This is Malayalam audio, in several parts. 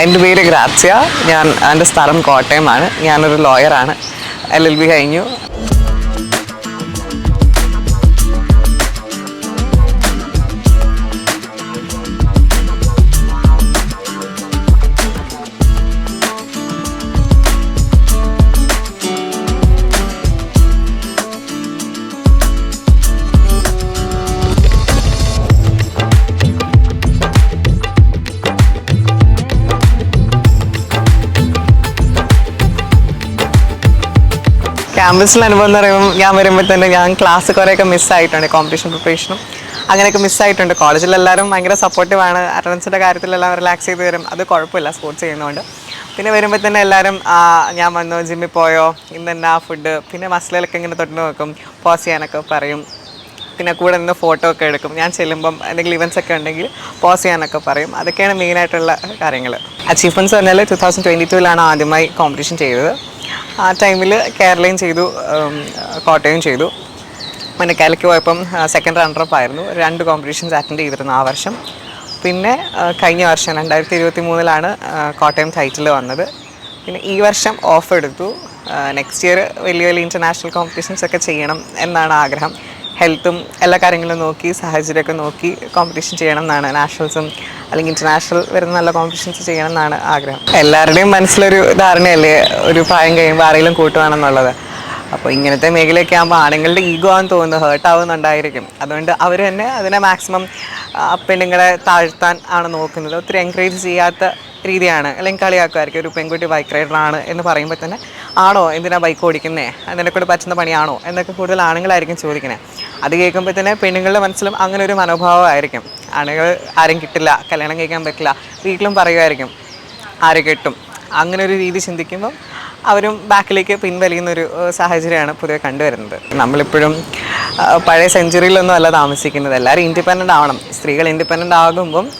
എന്റെ പേര് ഗ്രാറ്റ്സ്യ. ഞാൻ എന്റെ സ്ഥലം കോട്ടയമാണ്. ഞാനൊരു ലോയറാണ്. എൽ എൽ ബി കഴിഞ്ഞു. ക്യാമ്പസിൽ അനുഭവം എന്ന് പറയുമ്പോൾ ഞാൻ വരുമ്പോൾ തന്നെ ഞാൻ ക്ലാസ് കുറേയൊക്കെ മിസ്സായിട്ടുണ്ട് കോമ്പറ്റീഷൻ പ്രിപ്പറേഷനും അങ്ങനെയൊക്കെ മിസ്സായിട്ടുണ്ട് കോളേജിൽ എല്ലാവരും ഭയങ്കര ആണ്. അറ്റൻഡൻസിന്റെ കാര്യത്തിലെല്ലാം റിലാക്സ് ചെയ്ത് വരും. അത് കുഴപ്പമില്ല സ്പോർട്സ് ചെയ്യുന്നതുകൊണ്ട് പിന്നെ വരുമ്പോൾ തന്നെ എല്ലാവരും ഞാൻ വന്നു ജിമ്മിൽ പോയോ? ഇന്ന് എന്നാ ഫുഡ് പിന്നെ മസിലൊക്കെ ഇങ്ങനെ തൊട്ട് നോക്കും. പോസ് ചെയ്യാനൊക്കെ പറയും. പിന്നെ കൂടെ നിന്ന് ഫോട്ടോ ഒക്കെ എടുക്കും. ഞാൻ ചെല്ലുമ്പം എന്തെങ്കിലും ഇവൻസ് ഒക്കെ ഉണ്ടെങ്കിൽ പോസ് ചെയ്യാനൊക്കെ പറയും. അതൊക്കെയാണ് മെയിനായിട്ടുള്ള കാര്യങ്ങൾ അച്ചീവ്മെന്റ്സ് പറഞ്ഞാൽ ടു തൗസൻഡ് ട്വന്റി ടൂവിലാണ് ആദ്യമായി കോമ്പറ്റീഷൻ ചെയ്തത്. ആ ടൈമിൽ കേരളയും ചെയ്തു കോട്ടയം ചെയ്തു. പിന്നെ കേരളയ്ക്ക് പോയപ്പം സെക്കൻഡ് റണ്ണറപ്പ് ആയിരുന്നു. രണ്ട് കോമ്പറ്റീഷൻസ് അറ്റൻഡ് ചെയ്തിരുന്നു ആ വർഷം. പിന്നെ കഴിഞ്ഞ വർഷം രണ്ടായിരത്തി ഇരുപത്തി മൂന്നിലാണ് കോട്ടയം ടൈറ്റിൽ വന്നത്. പിന്നെ ഈ വർഷം ഓഫ് എടുത്തു. നെക്സ്റ്റ് ഇയർ വലിയ വലിയ ഇന്റർനാഷണൽ കോമ്പറ്റീഷൻസ് ഒക്കെ ചെയ്യണം എന്നാണ് ആഗ്രഹം. ഹെൽത്തും എല്ലാ കാര്യങ്ങളും നോക്കി സാഹചര്യമൊക്കെ നോക്കി കോമ്പറ്റീഷൻ ചെയ്യണം എന്നാണ് നാഷണൽസും അല്ലെങ്കിൽ ഇന്റർനാഷണൽ വരുന്ന നല്ല കോമ്പറ്റീഷൻസ് ചെയ്യണം എന്നാണ് ആഗ്രഹം. എല്ലാവരുടെയും മനസ്സിലൊരു ധാരണയല്ലേ? ഒരു പ്രായം കഴിയുമ്പോൾ ആരെങ്കിലും കൂട്ടുവാണെന്നുള്ളത്. അപ്പോൾ ഇങ്ങനത്തെ മേഖലയൊക്കെ ആകുമ്പോൾ ആണുങ്ങളുടെ ഈഗോ ആണെന്ന് തോന്നുന്നു ഹേർട്ട് ആവുന്നുണ്ടായിരിക്കും. അതുകൊണ്ട് അവർ തന്നെ അതിനെ മാക്സിമം പെണ്ണുങ്ങളെ താഴ്ത്താൻ ആണ് നോക്കുന്നത്. ഒത്തിരി എൻകറേജ് ചെയ്യാത്ത രീതിയാണ് അല്ലെങ്കിൽ കളിയാക്കുമായിരിക്കും ഒരു പെൺകുട്ടി ബൈക്ക് റൈഡറാണ് എന്ന് പറയുമ്പോൾ തന്നെ ആണോ എന്തിനാ ബൈക്ക് ഓടിക്കുന്നേ? അതിനെക്കൂടെ പറ്റുന്ന പണിയാണോ? എന്നൊക്കെ കൂടുതൽ ആണുങ്ങളായിരിക്കും ചോദിക്കുന്നത് അത് കേൾക്കുമ്പോൾ തന്നെ പെണ്ണുങ്ങളുടെ മനസ്സിലും അങ്ങനെ ഒരു മനോഭാവമായിരിക്കും. ആണുങ്ങൾ ആരും കിട്ടില്ല കല്യാണം കഴിക്കാൻ പറ്റില്ല വീട്ടിലും പറയുമായിരിക്കും ആരെ കിട്ടും? അങ്ങനെ ഒരു രീതി ചിന്തിക്കുമ്പം അവരും ബാക്കിലേക്ക് പിൻവലിയുന്നൊരു സാഹചര്യമാണ് പൊതുവെ കണ്ടുവരുന്നത്. നമ്മളിപ്പോഴും പഴയ സെഞ്ചുറിയിലൊന്നും അല്ല താമസിക്കുന്നത്. എല്ലാവരും ഇൻഡിപെൻഡന്റ് ആവണം. സ്ത്രീകൾ ഇൻഡിപെൻഡന്റ് ആകുമ്പം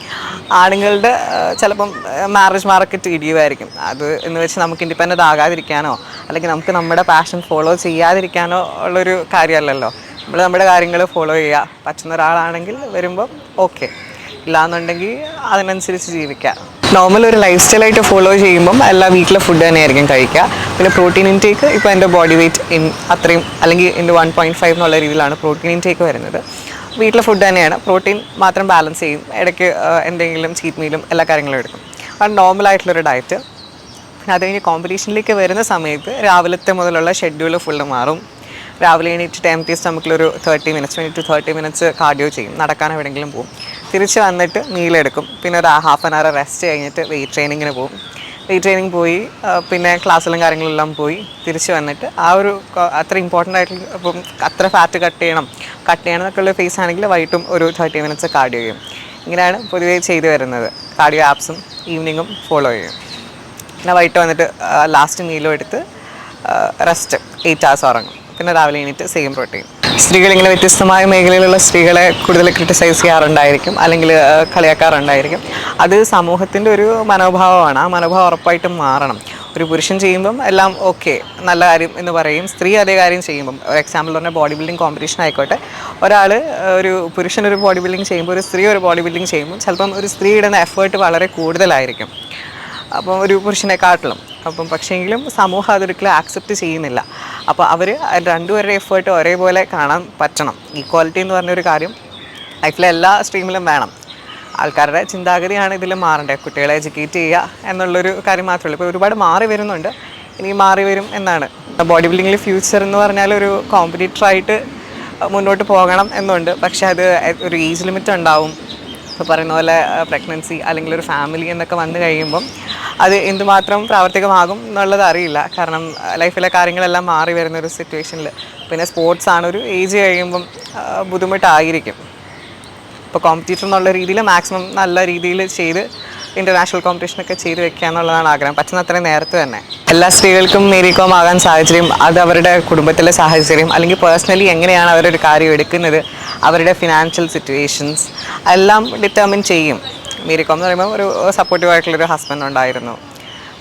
ആണുങ്ങളുടെ ചിലപ്പം മാരേജ് മാർക്കറ്റ് ഇടിയുമായിരിക്കും. അത് എന്ന് വെച്ച് നമുക്ക് ഇൻഡിപെൻഡന്റ് ആകാതിരിക്കാനോ അല്ലെങ്കിൽ നമുക്ക് നമ്മുടെ പാഷൻ ഫോളോ ചെയ്യാതിരിക്കാനോ ഉള്ളൊരു കാര്യമല്ലല്ലോ. നമ്മൾ നമ്മുടെ കാര്യങ്ങൾ ഫോളോ ചെയ്യുക. പറ്റുന്ന ഒരാളാണെങ്കിൽ വരുമ്പം ഓക്കെ ഇല്ലാന്നുണ്ടെങ്കിൽ അതിനനുസരിച്ച് ജീവിക്കാം നോർമൽ ഒരു ലൈഫ് സ്റ്റൈലായിട്ട് ഫോളോ ചെയ്യുമ്പം എല്ലാ വീട്ടിലെ ഫുഡ് തന്നെയായിരിക്കും കഴിക്കുക. പിന്നെ പ്രോട്ടീൻ ഇൻടേക്ക് ഇപ്പോൾ എന്റെ ബോഡി വെയിറ്റ് ഇൻ അത്രയും അല്ലെങ്കിൽ എന്റെ വൺ പോയിന്റ് ഫൈവ് എന്നുള്ള രീതിയിലാണ് പ്രോട്ടീൻ ഇൻടേക്ക് വരുന്നത്. വീട്ടിലെ ഫുഡ് തന്നെയാണ്. പ്രോട്ടീൻ മാത്രം ബാലൻസ് ചെയ്യും. ഇടയ്ക്ക് എന്തെങ്കിലും ചീറ്റ് മീലും എല്ലാ കാര്യങ്ങളും എടുക്കും. അത് നോർമലായിട്ടുള്ളൊരു ഡയറ്റ് അത് കഴിഞ്ഞ് കോമ്പറ്റീഷനിലേക്ക് വരുന്ന സമയത്ത് രാവിലത്തെ മുതലുള്ള ഷെഡ്യൂൾ ഫുള്ള് മാറും. രാവിലെ എണീറ്റിട്ട് എം ടി നമുക്കൊരു thirty minutes twenty two thirty minutes cardio ചെയ്യും. നടക്കാൻ എവിടെയെങ്കിലും പോകും. തിരിച്ച് വന്നിട്ട് മീലെടുക്കും പിന്നെ ഒരു ഹാഫ് ആൻ അവർ റെസ്റ്റ് കഴിഞ്ഞിട്ട് വെയിറ്റ് ട്രെയിനിങ്ങിന് പോകും. വെയിറ്റ് ട്രെയിനിങ് പോയി പിന്നെ ക്ലാസ്സിലും കാര്യങ്ങളെല്ലാം പോയി തിരിച്ചു വന്നിട്ട് ആ ഒരു അത്ര ഇമ്പോർട്ടന്റ് ആയിട്ടുള്ള ഇപ്പം അത്ര ഫാറ്റ് കട്ട് ചെയ്യണം. കട്ട് ചെയ്യണം എന്നൊക്കെയുള്ള ഫേസ് ആണെങ്കിൽ വൈകിട്ടും ഒരു തേർട്ടി മിനിറ്റ്സ് കാർഡിയോ ചെയ്യും. ഇങ്ങനെയാണ് പൊതുവേ ചെയ്തു വരുന്നത്. കാർഡിയോ ആപ്സും ഈവനിങ്ങും ഫോളോ ചെയ്യും. പിന്നെ വൈകിട്ട് വന്നിട്ട് ലാസ്റ്റ് മീലും എടുത്ത് റെസ്റ്റ് എയ്റ്റ് ഹവേഴ്സ് ഉറങ്ങും. പിന്നെ രാവിലെ എണീറ്റ് സെയിം പ്രോട്ടീൻ സ്ത്രീകൾ ഇങ്ങനെ വ്യത്യസ്തമായ മേഖലയിലുള്ള സ്ത്രീകളെ കൂടുതൽ ക്രിട്ടിസൈസ് ചെയ്യാറുണ്ടായിരിക്കും അല്ലെങ്കിൽ കളിയാക്കാറുണ്ടായിരിക്കും. അത് സമൂഹത്തിന്റെ ഒരു മനോഭാവമാണ്. ആ മനോഭാവം ഉറപ്പായിട്ടും മാറണം. ഒരു പുരുഷൻ ചെയ്യുമ്പം എല്ലാം ഓക്കെ നല്ല കാര്യം എന്ന് പറയും. സ്ത്രീ അതേ കാര്യം ചെയ്യുമ്പം. ഒരു എക്സാമ്പിൾ പറഞ്ഞാൽ ബോഡി ബിൽഡിംഗ് കോമ്പറ്റീഷൻ ആയിക്കോട്ടെ. ഒരാൾ ഒരു പുരുഷൻ ഒരു ബോഡി ബിൽഡിംഗ് ചെയ്യുമ്പോൾ ഒരു സ്ത്രീ ഒരു ബോഡി ബിൽഡിംഗ് ചെയ്യുമ്പോൾ ചിലപ്പം ഒരു സ്ത്രീ ഇടുന്ന എഫേർട്ട് വളരെ കൂടുതലായിരിക്കും. അപ്പം ഒരു പുരുഷനെക്കാട്ടിലും അപ്പം പക്ഷേങ്കിലും സമൂഹം അതൊരിക്കലും ആക്സെപ്റ്റ് ചെയ്യുന്നില്ല. അപ്പോൾ അവർ രണ്ടുപേരുടെ എഫേർട്ട് ഒരേപോലെ കാണാൻ പറ്റണം. ഈക്വാലിറ്റി എന്ന് പറഞ്ഞൊരു കാര്യം ലൈഫിലെ എല്ലാ സ്ട്രീമിലും വേണം. ആൾക്കാരുടെ ചിന്താഗതിയാണ് ഇതിൽ മാറേണ്ടത് കുട്ടികളെ എഡ്യൂക്കേറ്റ് ചെയ്യുക എന്നുള്ളൊരു കാര്യം മാത്രമേ ഉള്ളൂ. ഇപ്പോൾ ഒരുപാട് മാറി വരുന്നുണ്ട്. ഇനി മാറി വരും എന്നാണ്. ബോഡി ബിൽഡിങ്ങിൽ ഫ്യൂച്ചർ എന്ന് പറഞ്ഞാൽ ഒരു കോമ്പറ്റീറ്ററായിട്ട് മുന്നോട്ട് പോകണം എന്നുണ്ട്. പക്ഷേ അത് ഒരു ഏജ് ലിമിറ്റ് ഉണ്ടാവും. ഇപ്പോൾ പറയുന്ന പോലെ പ്രഗ്നൻസി അല്ലെങ്കിൽ ഒരു ഫാമിലി എന്നൊക്കെ വന്നു കഴിയുമ്പം അത് എന്തുമാത്രം പ്രാവർത്തികമാകും എന്നുള്ളത് അറിയില്ല. കാരണം ലൈഫിലെ കാര്യങ്ങളെല്ലാം മാറി വരുന്ന ഒരു സിറ്റുവേഷനിൽ പിന്നെ സ്പോർട്സ് ആണ് ഒരു ഏജ് കഴിയുമ്പം ബുദ്ധിമുട്ടായിരിക്കും. ഇപ്പോൾ കോമ്പറ്റീറ്റർ എന്നുള്ള രീതിയിൽ മാക്സിമം നല്ല രീതിയിൽ ചെയ്ത് ഇന്റർനാഷണൽ കോമ്പറ്റീഷനൊക്കെ ചെയ്ത് വെക്കുക എന്നുള്ളതാണ് ആഗ്രഹം. പറ്റുന്ന അത്രയും നേരത്തെ തന്നെ. എല്ലാ സ്ത്രീകൾക്കും മേരികോം ആകാൻ സാഹചര്യം അത് അവരുടെ കുടുംബത്തിലെ സാഹചര്യം അല്ലെങ്കിൽ പേഴ്സണലി എങ്ങനെയാണ് അവരൊരു കാര്യം എടുക്കുന്നത് അവരുടെ ഫിനാൻഷ്യൽ സിറ്റുവേഷൻസ് എല്ലാം ഡിറ്റർമിൻ ചെയ്യും. മേരി കോം എന്ന് പറയുമ്പോൾ ഒരു സപ്പോർട്ടീവ് ആയിട്ടുള്ളൊരു ഹസ്ബൻഡ് ഉണ്ടായിരുന്നു.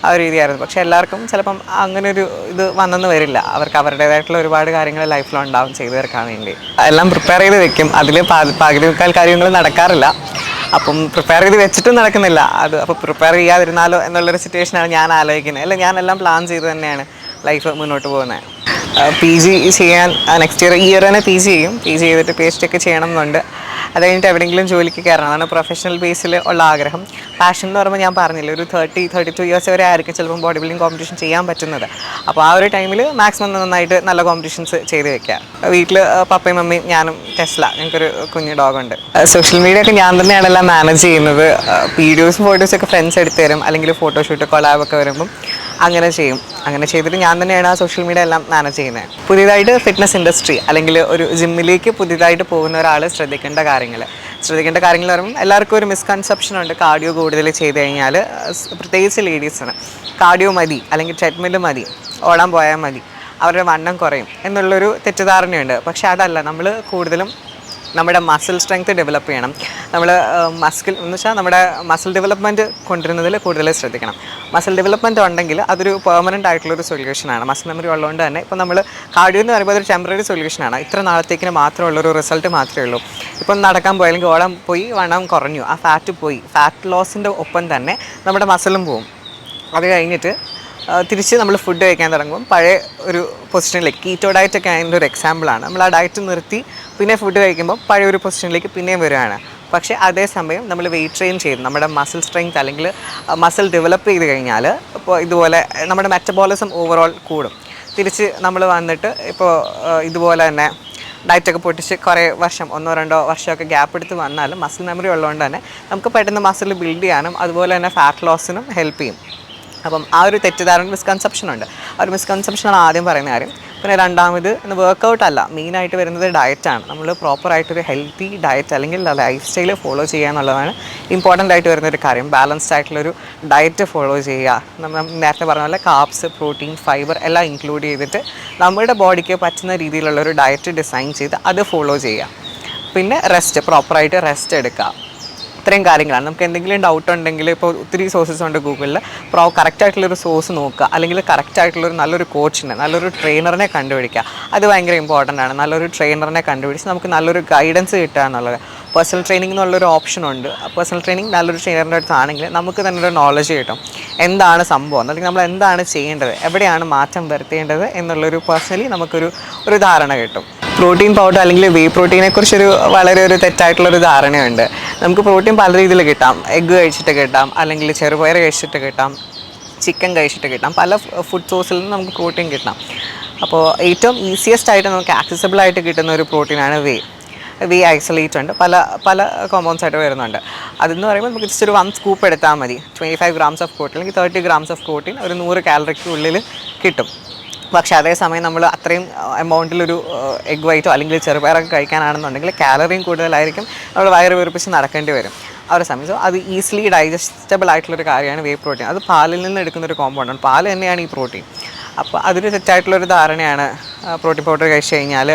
ആ ഒരു രീതിയായിരുന്നു. പക്ഷേ എല്ലാവർക്കും ചിലപ്പം അങ്ങനെ ഒരു ഇത് വന്നെന്ന് വരില്ല. അവർക്ക് അവരുടേതായിട്ടുള്ള ഒരുപാട് കാര്യങ്ങൾ ലൈഫിൽ ഉണ്ടാവും ചെയ്തു തീർക്കാൻ വേണ്ടി. എല്ലാം പ്രിപ്പയർ ചെയ്ത് വെക്കും. അതിൽ പകുതി മുക്കാൽ കാര്യങ്ങൾ നടക്കാറില്ല. അപ്പം പ്രിപ്പയർ ചെയ്ത് വെച്ചിട്ടും നടക്കുന്നില്ല. അത് അപ്പോൾ പ്രിപ്പയർ ചെയ്യാതിരുന്നാലോ എന്നുള്ളൊരു സിറ്റുവേഷനാണ് ഞാൻ ആലോചിക്കുന്നത്. അല്ല ഞാനെല്ലാം പ്ലാൻ ചെയ്ത് തന്നെയാണ് ലൈഫ് മുന്നോട്ട് പോകുന്നത്. പി ജി ചെയ്യാൻ നെക്സ്റ്റ് ഇയർ ഈ ഇയർ തന്നെ പി ജി ചെയ്യും. പി ജി ചെയ്തിട്ട് പി എച്ച് ഡി ഒക്കെ ചെയ്യണം എന്നുണ്ട് അത് കഴിഞ്ഞിട്ട് എവിടെയെങ്കിലും ജോലിക്ക് കയറണം. അതാണ് പ്രൊഫഷണൽ ബേസിൽ ഉള്ള ആഗ്രഹം. പാഷൻ എന്ന് പറയുമ്പോൾ ഞാൻ പറഞ്ഞില്ല ഒരു തേർട്ടി തേർട്ടി ടു ഇയേഴ്സ് വരെ ആയിരിക്കും ചിലപ്പോൾ ബോഡി ബിൽഡിംഗ് കോമ്പറ്റീഷൻ ചെയ്യാൻ പറ്റുന്നത്. അപ്പോൾ ആ ഒരു ടൈമിൽ മാക്സിമം നന്നായിട്ട് നല്ല കോമ്പറ്റീഷൻസ് ചെയ്ത് വെക്കാം വീട്ടിൽ പപ്പയും മമ്മിയും ഞാനും ടെസ്ല. ഞങ്ങൾക്കൊരു കുഞ്ഞു ഡോഗുണ്ട് സോഷ്യൽ മീഡിയ ഒക്കെ ഞാൻ തന്നെയാണ് എല്ലാം മാനേജ് ചെയ്യുന്നത് വീഡിയോസും ഫോട്ടോസും ഒക്കെ ഫ്രണ്ട്സ് എടുത്തു തരും. അല്ലെങ്കിൽ ഫോട്ടോഷൂട്ട് കൊലാബൊക്കെ വരുമ്പം. അങ്ങനെ ചെയ്യും. അങ്ങനെ ചെയ്തിട്ട് ഞാൻ തന്നെയാണ് ആ സോഷ്യൽ മീഡിയ എല്ലാം മാനേജ് ചെയ്യുന്നത് പുതിയതായിട്ട് ഫിറ്റ്നസ് ഇൻഡസ്ട്രി അല്ലെങ്കിൽ ഒരു ജിമ്മിലേക്ക് പുതിയതായിട്ട് പോകുന്ന ഒരാൾ ശ്രദ്ധിക്കേണ്ട കാര്യങ്ങൾ ശ്രദ്ധിക്കേണ്ട കാര്യങ്ങൾ പറയുമ്പോൾ എല്ലാവർക്കും ഒരു മിസ്കൺസെപ്ഷൻ ഉണ്ട്. കാർഡിയോ കൂടുതൽ ചെയ്ത് കഴിഞ്ഞാൽ പ്രത്യേകിച്ച് ലേഡീസിന് കാർഡിയോ മതി അല്ലെങ്കിൽ ട്രെഡ്മിൽ മതി ഓടാൻ പോയാൽ മതി അവരുടെ വണ്ണം കുറയും എന്നുള്ളൊരു തെറ്റിദ്ധാരണയുണ്ട്. പക്ഷേ അതല്ല നമ്മൾ കൂടുതലും നമ്മുടെ മസിൽ സ്ട്രെങ്ത് ഡെവലപ്പ് ചെയ്യണം. നമ്മൾ മസ്കിൽ എന്ന് വെച്ചാൽ നമ്മുടെ മസിൽ ഡെവലപ്മെന്റ് കൊണ്ടുവരുന്നതിൽ കൂടുതൽ ശ്രദ്ധിക്കണം. മസിൽ ഡെവലപ്മെന്റ് ഉണ്ടെങ്കിൽ അതൊരു പെർമനന്റ് ആയിട്ടുള്ളൊരു സൊല്യൂഷനാണ് മസിൽ മെമ്മറി ഉള്ളതുകൊണ്ട് തന്നെ ഇപ്പോൾ നമ്മൾ കാർഡിയോ എന്ന് പറയുമ്പോൾ അതൊരു ടെമ്പററി സൊല്യൂഷനാണ് ഇത്ര നാളത്തേക്കിന് മാത്രമുള്ളൊരു റിസൾട്ട് മാത്രമേ ഉള്ളൂ. ഇപ്പം നടക്കാൻ പോയി അല്ലെങ്കിൽ ഓടാൻ പോയി വണ്ണം കുറഞ്ഞു ആ ഫാറ്റ് പോയി. ഫാറ്റ് ലോസിന്റെ ഒപ്പം തന്നെ നമ്മുടെ മസിലും പോവും. അത് കഴിഞ്ഞിട്ട് തിരിച്ച് നമ്മൾ ഫുഡ് കഴിക്കാൻ തുടങ്ങും. പഴയ ഒരു പൊസിഷനിലേക്ക് കീറ്റോ ഡയറ്റ് ഒക്കെ അതിന്റെ ഒരു എക്സാമ്പിളാണ് നമ്മൾ ആ ഡയറ്റ് നിർത്തി പിന്നെ ഫുഡ് കഴിക്കുമ്പോൾ പഴയ ഒരു പൊസിഷനിലേക്ക് പിന്നെയും വരികയാണ് പക്ഷേ അതേസമയം നമ്മൾ വെയിറ്റ് ട്രെയിൻ ചെയ്ത് നമ്മുടെ മസിൽ സ്ട്രെങ്ത് അല്ലെങ്കിൽ മസിൽ ഡെവലപ്പ് ചെയ്ത് കഴിഞ്ഞാൽ ഇപ്പോൾ ഇതുപോലെ നമ്മുടെ മെറ്റബോളിസം ഓവറോൾ കൂടും. തിരിച്ച് നമ്മൾ വന്നിട്ട് ഇപ്പോൾ ഇതുപോലെ തന്നെ ഡയറ്റൊക്കെ പൊട്ടിച്ച് കുറേ വർഷം ഒന്നോ രണ്ടോ വർഷമൊക്കെ ഗ്യാപ്പ് എടുത്ത് വന്നാലും മസിൽ മെമ്മറി ഉള്ളതുകൊണ്ട് തന്നെ നമുക്ക് പെട്ടെന്ന് മസിൽ ബിൽഡ് ചെയ്യാനും അതുപോലെ തന്നെ ഫാറ്റ് ലോസിനും ഹെൽപ്പ് ചെയ്യും. അപ്പം ആ ഒരു തെറ്റിദ്ധാരണ മിസ്കൺസെപ്ഷൻ ഉണ്ട്. ആ ഒരു മിസ്കൺസെപ്ഷനാണ് ആദ്യം പറയുന്ന കാര്യം. പിന്നെ രണ്ടാമത് വർക്കൗട്ട് അല്ല മെയിനായിട്ട് വരുന്നത് ഡയറ്റാണ് നമ്മൾ പ്രോപ്പറായിട്ടൊരു ഹെൽത്തി ഡയറ്റ് അല്ലെങ്കിൽ ലൈഫ് സ്റ്റൈൽ ഫോളോ ചെയ്യുക എന്നുള്ളതാണ് ഇമ്പോർട്ടന്റ് ആയിട്ട് വരുന്ന ഒരു കാര്യം. ബാലൻസ്ഡ് ആയിട്ടുള്ളൊരു ഡയറ്റ് ഫോളോ ചെയ്യുക. നമ്മൾ നേരത്തെ പറഞ്ഞ പോലെ കാപ്സ് പ്രോട്ടീൻ ഫൈബർ എല്ലാം ഇൻക്ലൂഡ് ചെയ്തിട്ട് നമ്മുടെ ബോഡിക്ക് പറ്റുന്ന രീതിയിലുള്ളൊരു ഡയറ്റ് ഡിസൈൻ ചെയ്ത് അത് ഫോളോ ചെയ്യുക. പിന്നെ റെസ്റ്റ് പ്രോപ്പറായിട്ട് റെസ്റ്റ് എടുക്കുക. ഇത്രയും കാര്യങ്ങളാണ്. നമുക്ക് എന്തെങ്കിലും ഡൗട്ട് ഉണ്ടെങ്കിൽ ഇപ്പോൾ ഒത്തിരി സോഴ്സസ് ഉണ്ട് ഗൂഗിളിൽ പ്രോ കറക്റ്റ് ആയിട്ടുള്ളൊരു സോഴ്സ് നോക്കുക. അല്ലെങ്കിൽ കറക്റ്റ് ആയിട്ടുള്ളൊരു നല്ലൊരു കോച്ചിനെ നല്ലൊരു ട്രെയിനറിനെ കണ്ടുപിടിക്കുക. അത് ഭയങ്കര ഇമ്പോർട്ടന്റ് ആണ്. നല്ലൊരു ട്രെയിനറിനെ കണ്ടുപിടിച്ച് നമുക്ക് നല്ലൊരു ഗൈഡൻസ് കിട്ടുക എന്നുള്ളത്. പേഴ്സണൽ ട്രെയിനിങ് എന്നുള്ളൊരു ഓപ്ഷൻ ഉണ്ട്. പേഴ്സണൽ ട്രെയിനിങ് നല്ലൊരു ട്രെയിനറിന്റെ അടുത്താണെങ്കിൽ നമുക്ക് തന്നെ ഒരു നോളജ് കിട്ടും. എന്താണ് സംഭവം? അല്ലെങ്കിൽ നമ്മൾ എന്താണ് ചെയ്യേണ്ടത്? എവിടെയാണ് മാറ്റം വരുത്തേണ്ടത്? എന്നുള്ളൊരു പേഴ്സണലി നമുക്കൊരു ഒരു ധാരണ കിട്ടും. പ്രോട്ടീൻ പൗഡർ അല്ലെങ്കിൽ വേ പ്രോട്ടീനെ കുറിച്ചൊരു വളരെ ഒരു തെറ്റായിട്ടുള്ളൊരു ധാരണയുണ്ട്. നമുക്ക് പ്രോട്ടീൻ പല രീതിയിൽ കിട്ടാം. എഗ്ഗ് കഴിച്ചിട്ട് കിട്ടാം. അല്ലെങ്കിൽ ചെറുപയർ കഴിച്ചിട്ട് കിട്ടാം. ചിക്കൻ കഴിച്ചിട്ട് കിട്ടാം. പല ഫുഡ് സോഴ്സിൽ നിന്ന് നമുക്ക് പ്രോട്ടീൻ കിട്ടാം. അപ്പോൾ ഏറ്റവും ഈസിയസ്റ്റ് ആയിട്ട് നമുക്ക് ആക്സസിബിൾ ആയിട്ട് കിട്ടുന്ന ഒരു പ്രോട്ടീനാണ് വേ വേ ഐസൊലേറ്റ് ഉണ്ട്. പല പല കോമ്പൗണ്ട്സ് ആയിട്ട് വരുന്നുണ്ട്. അതെന്ന് പറയുമ്പോൾ നമുക്ക് ജസ്റ്റ് ഒരു വൺ സ്കൂപ്പ് എടുത്താൽ മതി. Twenty five grams of protein അല്ലെങ്കിൽ തേർട്ടി ഗ്രാംസ് ഓഫ് പ്രോട്ടീൻ ഒരു നൂറ് കാലറിക്കുള്ളിൽ കിട്ടും. പക്ഷേ അതേസമയം നമ്മൾ അത്രയും എമൗണ്ടിലൊരു എഗ് വൈറ്റോ അല്ലെങ്കിൽ ചെറുപയറൊക്കെ കഴിക്കാനാണെന്നുണ്ടെങ്കിൽ കാലറിയും കൂടുതലായിരിക്കും. നമ്മൾ വയറ് വീർപ്പിച്ച് നടക്കേണ്ടി വരും. ആ ഒരു സമയം. സോ അത് ഈസിലി ഡൈജസ്റ്റബിൾ ആയിട്ടുള്ളൊരു കാര്യമാണ് വേ പ്രോട്ടീൻ അത് പാലിൽ നിന്ന് എടുക്കുന്ന ഒരു കോമ്പൗണ്ടാണ് പാൽ തന്നെയാണ് ഈ പ്രോട്ടീൻ അപ്പോൾ അതൊരു തെറ്റായിട്ടുള്ളൊരു ധാരണയാണ് പ്രോട്ടീൻ പൗഡർ കഴിച്ചു കഴിഞ്ഞാൽ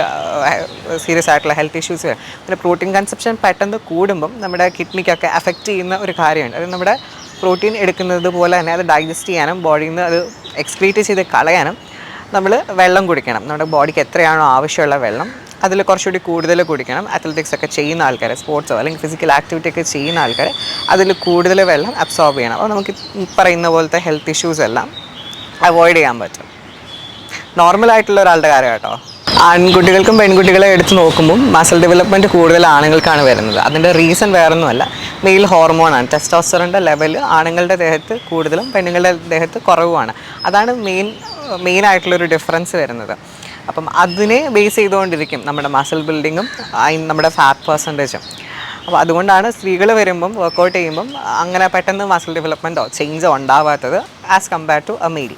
സീരിയസ് ആയിട്ടുള്ള ഹെൽത്ത് ഇഷ്യൂസ് വരും. പിന്നെ പ്രോട്ടീൻ കൺസപ്ഷൻ പെട്ടെന്ന് കൂടുമ്പം നമ്മുടെ കിഡ്നിക്കൊക്കെ അഫക്റ്റ് ചെയ്യുന്ന ഒരു കാര്യമുണ്ട്. അത് നമ്മുടെ പ്രോട്ടീൻ എടുക്കുന്നത് പോലെ തന്നെ അത് ഡൈജസ്റ്റ് ചെയ്യാനും ബോഡിയിൽ നിന്ന് അത് എക്സ്ക്രീറ്റ് ചെയ്ത് കളയാനും നമ്മൾ വെള്ളം കുടിക്കണം. നമ്മുടെ ബോഡിക്ക് എത്രയാണോ ആവശ്യമുള്ള വെള്ളം അതിൽ കുറച്ചുകൂടി കൂടുതൽ കുടിക്കണം. അത്ലറ്റിക്സ് ഒക്കെ ചെയ്യുന്ന ആൾക്കാർ സ്പോർട്സോ അല്ലെങ്കിൽ ഫിസിക്കൽ ആക്ടിവിറ്റി ഒക്കെ ചെയ്യുന്ന ആൾക്കാരെ അതിൽ കൂടുതൽ വെള്ളം അബ്സോർബ് ചെയ്യണം. അപ്പോൾ നമുക്ക് പറയുന്ന പോലത്തെ ഹെൽത്ത് ഇഷ്യൂസ് എല്ലാം അവോയ്ഡ് ചെയ്യാൻ പറ്റും. നോർമൽ ആയിട്ടുള്ള ഒരാളുടെ കാര്യം കേട്ടോ. ആൺകുട്ടികൾക്കും പെൺകുട്ടികളെ എടുത്ത് നോക്കുമ്പോൾ മസിൽ ഡെവലപ്മെന്റ് കൂടുതൽ ആണുങ്ങൾക്കാണ് വരുന്നത്. അതിന്റെ റീസൺ വേറൊന്നുമല്ല. മെയിൽ ഹോർമോണാണ് ടെസ്റ്റോസ്റ്ററിന്റെ ലെവൽ ആണുങ്ങളുടെ ദേഹത്ത് കൂടുതലും പെണ്ണുങ്ങളുടെ ദേഹത്ത് കുറവുമാണ്. അതാണ് മെയിൻ മെയിൻ ആയിട്ടുള്ളൊരു ഡിഫറൻസ് വരുന്നത്. അപ്പം അതിനെ ബേസ് ചെയ്തുകൊണ്ടിരിക്കും നമ്മുടെ മസിൽ ബിൽഡിങ്ങും നമ്മുടെ ഫാറ്റ് പെർസെന്റേജും അപ്പോൾ അതുകൊണ്ടാണ് സ്ത്രീകൾ വരുമ്പം വർക്ക്ഔട്ട് ചെയ്യുമ്പം അങ്ങനെ പെട്ടെന്ന് മസിൽ ഡെവലപ്മെന്റോ ചേഞ്ചോ ഉണ്ടാവാത്തത് as compare to a male